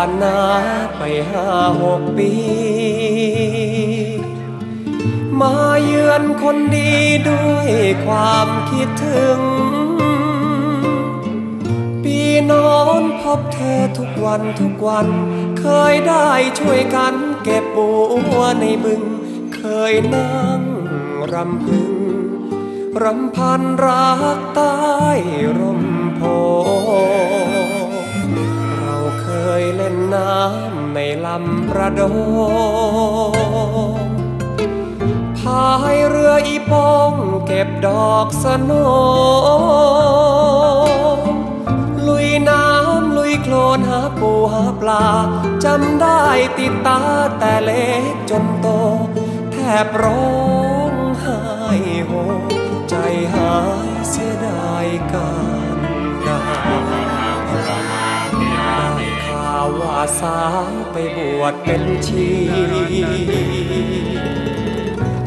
านนาไปห้าหกปี มาเยือนคนดีด้วยความคิดถึง ปีนอนพบเธอทุกวันทุกวัน เคยได้ช่วยกันเก็บบัวในบึง เคยนั่งรำพึง รำพันรักใต้ร่มโพ ล่นน้ำในลำประโดงพายเรืออีโปงเก็บดอกสนลุยน้ำลุยโคลนหาปูหาปลาจำได้ติดตาแต่เล็กจนโต แทบร้องไห้โฮใจหายเสียดายการดา สาวไปบวชเป็นชี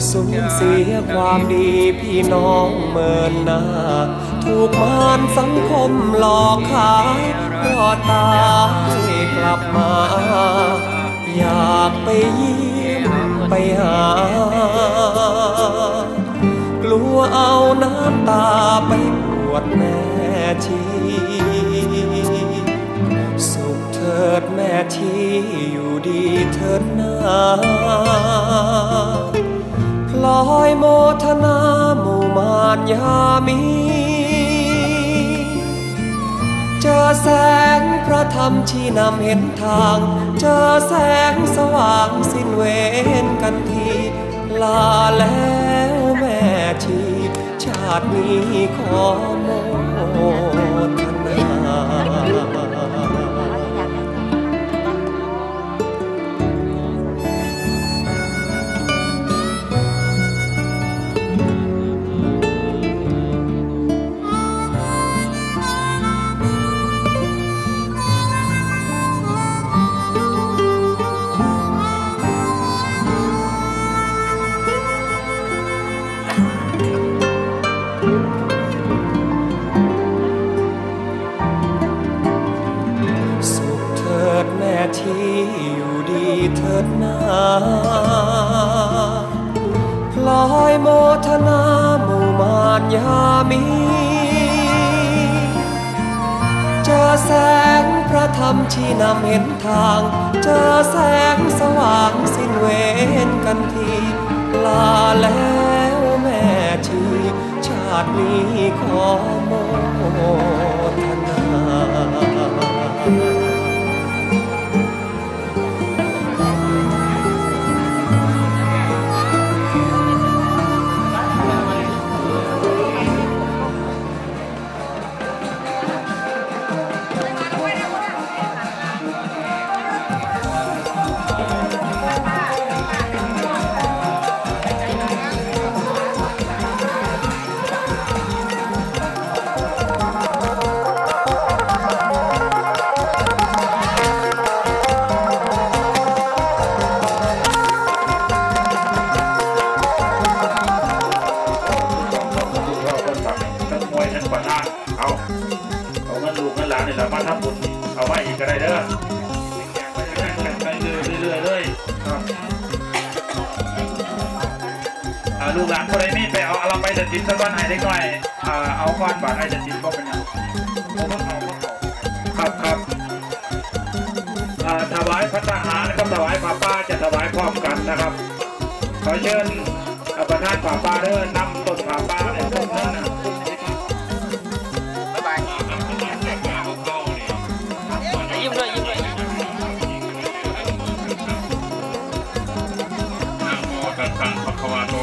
สูญเสียความดีพี่น้องเมินหน้า ถูกมารสังคมหลอกขายรอตายกลับมา อยากไปเยี่ยมไปหา กลัวเอาน้ำตาไปปวดแม่ชี ถิดแม่ชีอยู่ดีเถิดนาพลอยโมทนาหมู่มานยามีเจอแสงพระธรรมชี้นำเห็นทาง เจอแสงสว่างสิ้นเวรกันที ลาแล้วแม่ชี ชาตินี้ขอโมทนา พลอยโมทนาหมู่มานยามีเจอแสงพระธรรมชี้นำเห็นทาง เจอแสงสว่างสิ้นเวรกันทีลาแล้วแม่ชีชาตินี้ขอโมท คนใดนี่ไปเอาเราไปเด็ดจิ้มสักก้อนไหนได้ก่อยอ่าเอาก้อนบาทไอ้เด็ดจิ้มก็เป็นอย่างเอาก็เอาก็เอาครับครับอ่าถวายพระทหารกับถวายป้าป้าจะถวายพร้อมกันนะครับขอเชิญอ่าประธานป่าป้าเด้อนำต้นป่าป้าเนี่ยต้นนั้นนะยิ้มด้วยยิ้มด้วยนะโมตัสสะภะคะวะโต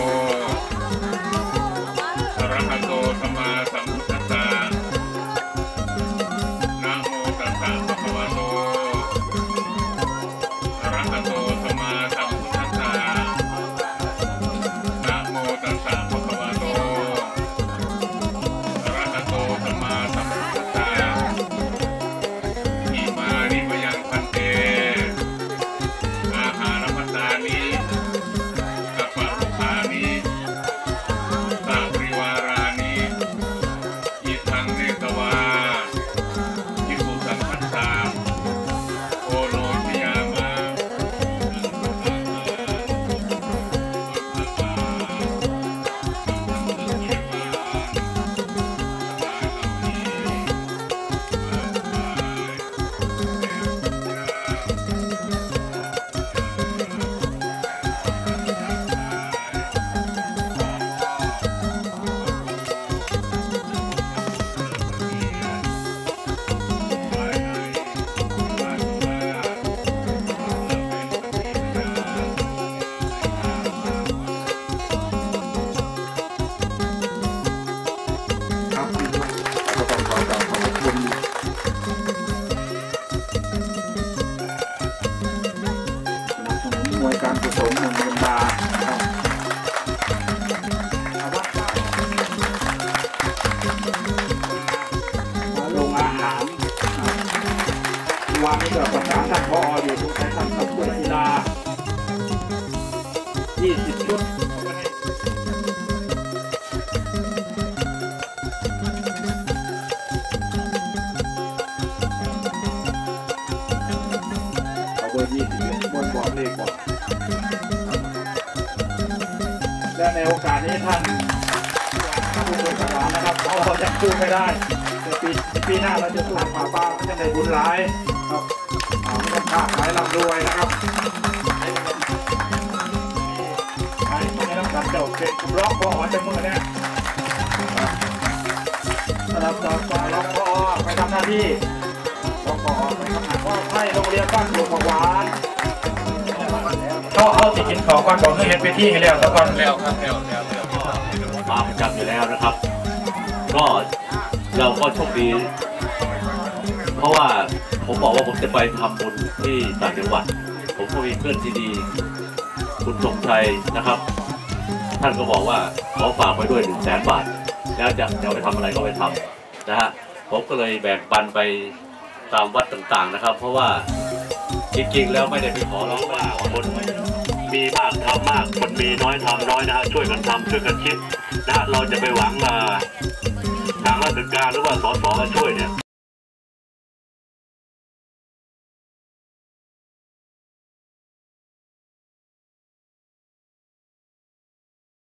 môi การกุศลแห่ง โอกาสนี้ท่านผู้บริหารนะครับเราจะสู้ไม่ได้แต่ปีปีหน้าเราจะสู้ป่าป้าจะในบุญร้ายครับอ่าไม่ต้องขาดหลายลำรวยนะครับไอ้พวกนี้ต้องการเจ้าเป็นร้องพอจะมือเนี่ยสำหรับต่อไปร้องพอไปทำหน้าที่ร้องพอไปทำงานก็ให้โรงเรียนบ้านหลวงหวาน เขาเอาสิกินขอก่อนบอกให้เห็นไปที่ให้แล้วซะก่อนแล้วครับแล้วแล้วแล้วมาประจำอยู่แล้วนะครับ ก็เราก็โชคดี เพราะว่าผมบอกว่าผมจะไปทำบุญที่ต่างจังหวัด ผมก็มีเพื่อนที่ดีคุณสมชัยนะครับ ท่านก็บอกว่าขอฝากไปด้วยหนึ่งแสนบาท แล้วจะจะไปทำอะไรก็ไปทำนะฮะผมก็เลยแบ่งปันไปตามวัดต่างๆนะครับ เพราะว่า จริงๆแล้วไม่ได้ไปขอร้องว่าคนมีมากทำมากคนมีน้อยทำน้อยนะฮะช่วยกันทำช่วยกันคิดนะฮะเราจะไปหวังมาทางราชการหรือว่าสสมาช่วยเนี่ย